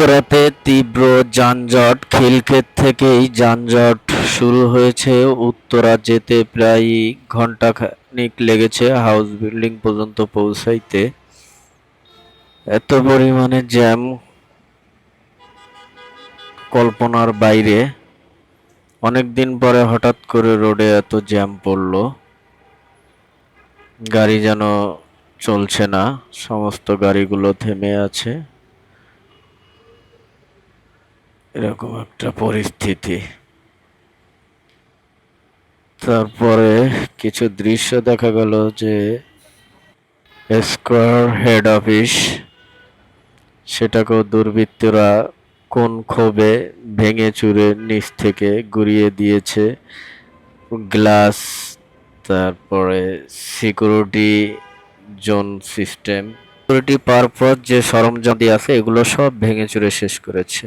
উত্তরাতে তীব্র যানজট খিলক্ষেত থেকেই যানজট শুরু হয়েছে। উত্তরা যেতে প্রায় ঘন্টাখানিক লেগেছে হাউস বিল্ডিং পর্যন্ত পৌঁছাইতে। এত পরিমাণে জ্যাম কল্পনার বাইরে। অনেক দিন পরে হঠাৎ করে রোডে এত জ্যাম পড়ল। গাড়ি যেন চলছে না, সমস্ত গাড়িগুলো থেমে আছে। এরকম একটা পরিস্থিতি। তারপরে কিছু দৃশ্য দেখা গেল যে স্কোয়ার হেড অফিস, সেটাকেও দুর্বৃত্তরা কোন ক্ষোভে ভেঙে চুরে নিচ থেকে গুড়িয়ে দিয়েছে। গ্লাস, তারপরে security zone system. Security purpose যে সরঞ্জাম দিয়ে আছে, এগুলো সব ভেঙে চুরে শেষ করেছে।